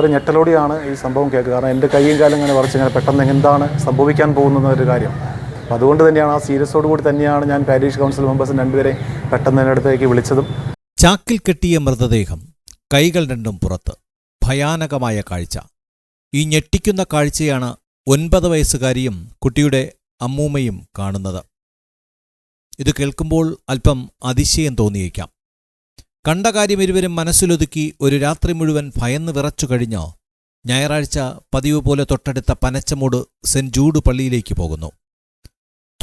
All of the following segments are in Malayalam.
വളരെ ഞെട്ടലോടെയാണ് ഈ സംഭവം കേൾക്കുക. കാരണം എന്റെ കൈയും കാലം ഇങ്ങനെ കുറച്ച് ഇങ്ങനെ പെട്ടെന്ന് എന്താണ് സംഭവിക്കാൻ പോകുന്നത് ഒരു കാര്യം. അപ്പോൾ അതുകൊണ്ട് തന്നെയാണ് ആ സീരിയസോട് കൂടി തന്നെയാണ് ഞാൻ പാരീഷ് കൗൺസിൽ മെമ്പേഴ്സിന് രണ്ടുപേരെ പെട്ടെന്ന് എന്റെ അടുത്തേക്ക് വിളിച്ചതും. ചാക്കിൽ കെട്ടിയ മൃതദേഹം കൈകൾ രണ്ടും പുറത്ത്. ഭയാനകമായ കാഴ്ച. ഈ ഞെട്ടിക്കുന്ന കാഴ്ചയാണ് ഒൻപത് വയസ്സുകാരിയും കുട്ടിയുടെ അമ്മൂമ്മയും കാണുന്നത്. ഇത് കേൾക്കുമ്പോൾ അല്പം അതിശയം തോന്നിയേക്കാം. കണ്ട കാര്യം ഇരുവരും മനസ്സിലൊതുക്കി ഒരു രാത്രി മുഴുവൻ ഭയന്ന് വിറച്ചു കഴിഞ്ഞ്? ഞായറാഴ്ച പതിവ് പോലെ തൊട്ടടുത്ത പനച്ചമൂട് സെന്റ് ജൂഡ് പള്ളിയിലേക്ക് പോകുന്നു.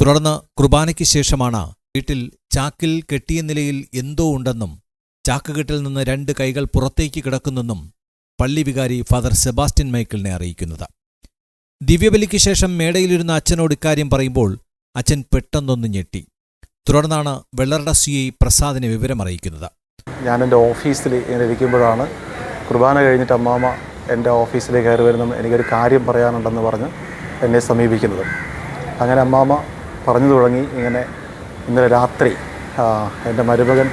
തുടർന്ന് കുർബാനയ്ക്ക് ശേഷമാണ് വീട്ടിൽ ചാക്കിൽ കെട്ടിയ നിലയിൽ എന്തോ ഉണ്ടെന്നും ചാക്കുകെട്ടിൽ നിന്ന് രണ്ട് കൈകൾ പുറത്തേക്ക് കിടക്കുന്നെന്നും പള്ളി വികാരി ഫാദർ സെബാസ്റ്റ്യൻ മൈക്കിളിനെ അറിയിക്കുന്നത്. ദിവ്യബലിക്ക് ശേഷം മേടയിലിരുന്ന അച്ഛനോട് ഇക്കാര്യം പറയുമ്പോൾ അച്ഛൻ പെട്ടെന്നൊന്ന് ഞെട്ടി. തുടർന്നാണ് വെള്ളറട സി ഐ പ്രസാദിനെ വിവരമറിയിക്കുന്നത്. ഞാൻ എന്റെ ഓഫീസിൽ ഇങ്ങനെ ഇരിക്കുമ്പോഴാണ് കുർബാന കഴിഞ്ഞിട്ട് അമ്മാമ എന്റെ ഓഫീസിലേക്ക് കയറി വരുന്ന എനിക്കൊരു കാര്യം പറയാനുണ്ടെന്ന് പറഞ്ഞ് എന്നെ സമീപിക്കുന്നത്. അങ്ങനെ അമ്മാമ പറഞ്ഞു തുടങ്ങി ഇങ്ങനെ ഇന്നലെ രാത്രി എന്റെ മരുമകൻ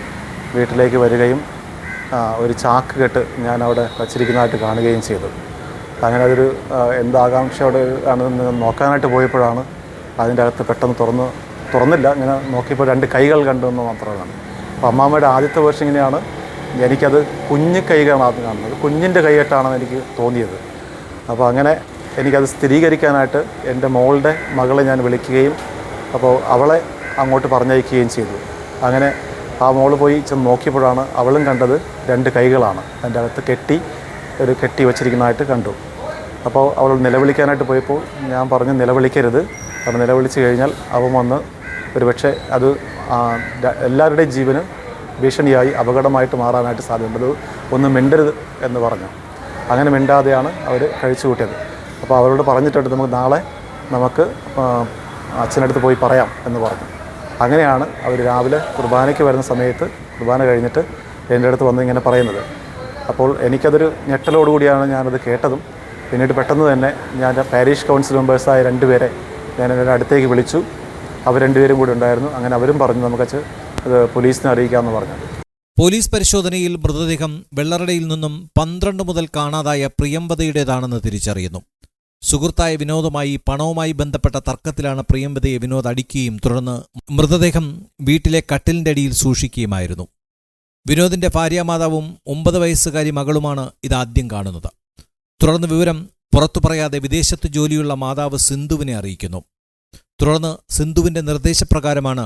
വീട്ടിലേക്ക് വരികയും ഒരു ചാക്ക് കെട്ട് ഞാൻ അവിടെ വച്ചിരിക്കുന്നതായിട്ട് കാണുകയും ചെയ്തു. അങ്ങനെ അതൊരു എന്താകാംക്ഷയോടെ ആണെന്ന് നോക്കാനായിട്ട് പോയപ്പോഴാണ് അതിന്റെ അകത്ത് പെട്ടെന്ന് തുറന്ന് തുറന്നില്ല ഇങ്ങനെ നോക്കിയപ്പോൾ രണ്ട് കൈകൾ കണ്ടു എന്ന് മാത്രമാണ്. അപ്പോൾ അമ്മാമ്മയുടെ ആദ്യത്തെ വേർഷൻ ഇങ്ങനെയാണ്. എനിക്കത് കുഞ്ഞു കൈകളാണ് ആദ്യം കാണുന്നത്. കുഞ്ഞിന്റെ കൈയായിട്ടാണെന്ന് എനിക്ക് തോന്നിയത്. അപ്പോൾ അങ്ങനെ എനിക്കത് സ്ഥിരീകരിക്കാനായിട്ട് എന്റെ മോളുടെ മകളെ ഞാൻ വിളിക്കുകയും അപ്പോൾ അവളെ അങ്ങോട്ട് പറഞ്ഞയക്കുകയും ചെയ്തു. അങ്ങനെ ആ മോൾ പോയി ചെന്ന് നോക്കിയപ്പോഴാണ് അവളും കണ്ടത് രണ്ട് കൈകളാണ്. അതിന്റെ അകത്ത് കെട്ടി ഒരു കെട്ടി വച്ചിരിക്കുന്നതായിട്ട് കണ്ടു. അപ്പോൾ അവൾ നിലവിളിക്കാനായിട്ട് പോയപ്പോൾ ഞാൻ പറഞ്ഞു നിലവിളിക്കരുത്. കാരണം നിലവിളിച്ച് കഴിഞ്ഞാൽ അവൻ വന്ന് ഒരുപക്ഷെ അത് എല്ലാവരുടെയും ജീവന് ഭീഷണിയായി അപകടമായിട്ട് മാറാനായിട്ട് സാധ്യതയുണ്ട്. ഒന്ന് മിണ്ടരുത് എന്ന് പറഞ്ഞു. അങ്ങനെ മിണ്ടാതെയാണ് അവർ കഴിച്ചു കൂട്ടിയത്. അപ്പോൾ അവരോട് പറഞ്ഞിട്ടുണ്ട് നമുക്ക് നാളെ നമുക്ക് അച്ഛനടുത്ത് പോയി പറയാം എന്ന് പറഞ്ഞു. അങ്ങനെയാണ് അവർ രാവിലെ കുർബാനയ്ക്ക് വരുന്ന സമയത്ത് കുർബാന കഴിഞ്ഞിട്ട് എന്റെ അടുത്ത് വന്ന് ഇങ്ങനെ പറയുന്നത്. അപ്പോൾ എനിക്കതൊരു ഞെട്ടലോടുകൂടിയാണ് ഞാനത് കേട്ടതും. പിന്നീട് പെട്ടെന്ന് തന്നെ ഞാൻ പാരീഷ് കൗൺസിൽ മെമ്പേഴ്സായ രണ്ടുപേരെ ഞാൻ എന്റെ അടുത്തേക്ക് വിളിച്ചു. അവർ രണ്ടുപേരും കൂടി ഉണ്ടായിരുന്നു. അങ്ങനെ അവരും പറഞ്ഞു നമുക്ക് അത് പോലീസിനെ അറിയിക്കാമെന്ന് പറഞ്ഞു. പോലീസ് പരിശോധനയിൽ മൃതദേഹം വെള്ളറടയിൽ നിന്നും പന്ത്രണ്ട് മുതൽ കാണാതായ പ്രിയമ്പതയുടേതാണെന്ന് തിരിച്ചറിയുന്നു. സുഹൃത്തായ വിനോദുമായി പണവുമായി ബന്ധപ്പെട്ട തർക്കത്തിലാണ് പ്രിയമ്പതയെ വിനോദ് അടിക്കുകയും തുടർന്ന് മൃതദേഹം വീട്ടിലെ കട്ടിലിന്റെ അടിയിൽ സൂക്ഷിക്കുകയുമായിരുന്നു. വിനോദിന്റെ ഭാര്യാമാതാവും ഒമ്പത് വയസ്സുകാരി മകളുമാണ് ഇതാദ്യം കാണുന്നത്. തുടർന്ന് വിവരം പുറത്തു പറയാതെ വിദേശത്ത് ജോലിയുള്ള മാതാവ് സിന്ധുവിനെ അറിയിക്കുന്നു. തുടർന്ന് സിന്ധുവിന്റെ നിർദ്ദേശപ്രകാരമാണ്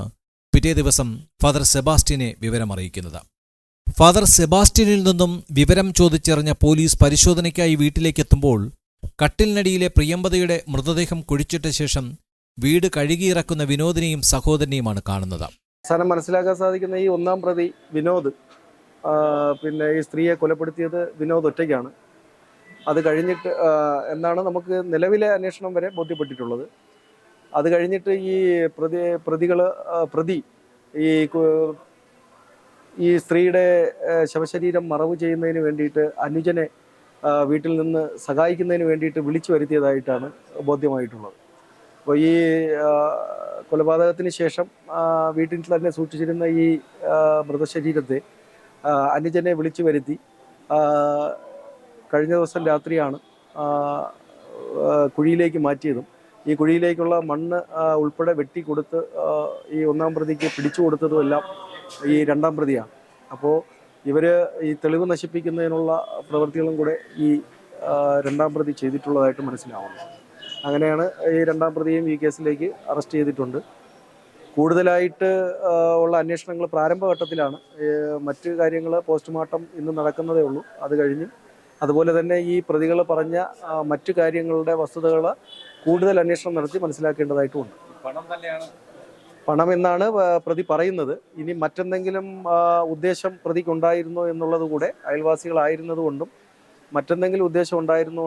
പിറ്റേ ദിവസം ഫാദർ സെബാസ്റ്റ്യനെ വിവരമറിയിക്കുന്നത്. ഫാദർ സെബാസ്റ്റ്യനിൽ നിന്നും വിവരം ചോദിച്ചറിഞ്ഞ പോലീസ് പരിശോധനയ്ക്കായി വീട്ടിലേക്കെത്തുമ്പോൾ കട്ടിലിനടിയിലെ പ്രിയമ്പതയുടെ മൃതദേഹം കുഴിച്ചിട്ട ശേഷം വീട് കഴുകിയിറക്കുന്ന വിനോദിനെയും സഹോദരനെയുമാണ് കാണുന്നത്. അവസാനം മനസ്സിലാക്കാൻ സാധിക്കുന്ന ഈ ഒന്നാം പ്രതി വിനോദ് പിന്നെ ഈ സ്ത്രീയെ കൊലപ്പെടുത്തിയത് വിനോദ് ഒറ്റയ്ക്കാണ്. അത് കഴിഞ്ഞിട്ട് എന്നാണ് നമുക്ക് നിലവിലെ അന്വേഷണം വരെ ബോധ്യപ്പെട്ടിട്ടുള്ളത്. അത് കഴിഞ്ഞിട്ട് ഈ പ്രതി പ്രതികൾ പ്രതി ഈ ഈ സ്ത്രീയുടെ ശവശരീരം മറവ് ചെയ്യുന്നതിന് വേണ്ടിയിട്ട് അനുജനെ വീട്ടിൽ നിന്ന് സഹായിക്കുന്നതിന് വേണ്ടിയിട്ട് വിളിച്ചു വരുത്തിയതായിട്ടാണ് ബോധ്യമായിട്ടുള്ളത്. അപ്പോൾ ഈ കൊലപാതകത്തിന് ശേഷം വീട്ടിൽ തന്നെ സൂക്ഷിച്ചിരുന്ന ഈ മൃതശരീരത്തെ അനുജനെ വിളിച്ചു വരുത്തി കഴിഞ്ഞ ദിവസം രാത്രിയാണ് കുഴിയിലേക്ക് മാറ്റിയതും. ഈ കുഴിയിലേക്കുള്ള മണ്ണ് ഉൾപ്പെടെ വെട്ടി കൊടുത്ത് ഈ ഒന്നാം പ്രതിക്ക് പിടിച്ചു കൊടുത്തതും എല്ലാം ഈ രണ്ടാം പ്രതിയാണ് അപ്പോൾ ഇവർ ഈ തെളിവ് നശിപ്പിക്കുന്നതിനുള്ള പ്രവൃത്തികളും കൂടെ ഈ രണ്ടാം പ്രതി ചെയ്തിട്ടുള്ളതായിട്ട് മനസ്സിലാവുന്നു. അങ്ങനെയാണ് ഈ രണ്ടാം പ്രതിയും ഈ കേസിലേക്ക് അറസ്റ്റ് ചെയ്തിട്ടുണ്ട്. കൂടുതലായിട്ട് ഉള്ള അന്വേഷണങ്ങൾ പ്രാരംഭഘട്ടത്തിലാണ്. മറ്റ് കാര്യങ്ങൾ പോസ്റ്റ്മോർട്ടം ഇന്ന് നടക്കുന്നതേ ഉള്ളൂ. അത് കഴിഞ്ഞ് അതുപോലെ തന്നെ ഈ പ്രതികൾ പറഞ്ഞ മറ്റു കാര്യങ്ങളുടെ വസ്തുതകൾ കൂടുതൽ അന്വേഷണം നടത്തി മനസ്സിലാക്കേണ്ടതായിട്ടുമുണ്ട് പണം എന്നാണ് പ്രതി പറയുന്നത്. ഇനി മറ്റെന്തെങ്കിലും ഉദ്ദേശം ഉദ്ദേശം പ്രതിക്കുണ്ടായിരുന്നോ എന്നുള്ളത് കൂടെ അയൽവാസികളായിരുന്നത് കൊണ്ടും മറ്റെന്തെങ്കിലും ഉദ്ദേശം ഉണ്ടായിരുന്നോ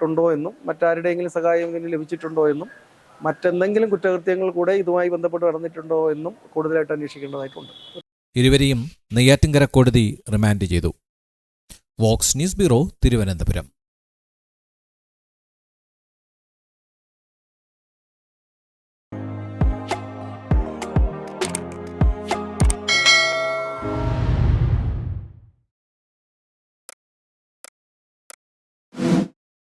ഉണ്ടോ എന്നും മറ്റാരുടെയെങ്കിലും സഹായം ഇതിന് ലഭിച്ചിട്ടുണ്ടോ എന്നും മറ്റെന്തെങ്കിലും കുറ്റകൃത്യങ്ങൾ കൂടെ ഇതുമായി ബന്ധപ്പെട്ട് നടന്നിട്ടുണ്ടോ എന്നും കൂടുതലായിട്ട് അന്വേഷിക്കേണ്ടതായിട്ടുണ്ട്. ഇരുവരെയും നെയ്യാറ്റിൻകര കോടതി റിമാൻഡ് ചെയ്തു. Vox news bureau Thiruvananthapuram.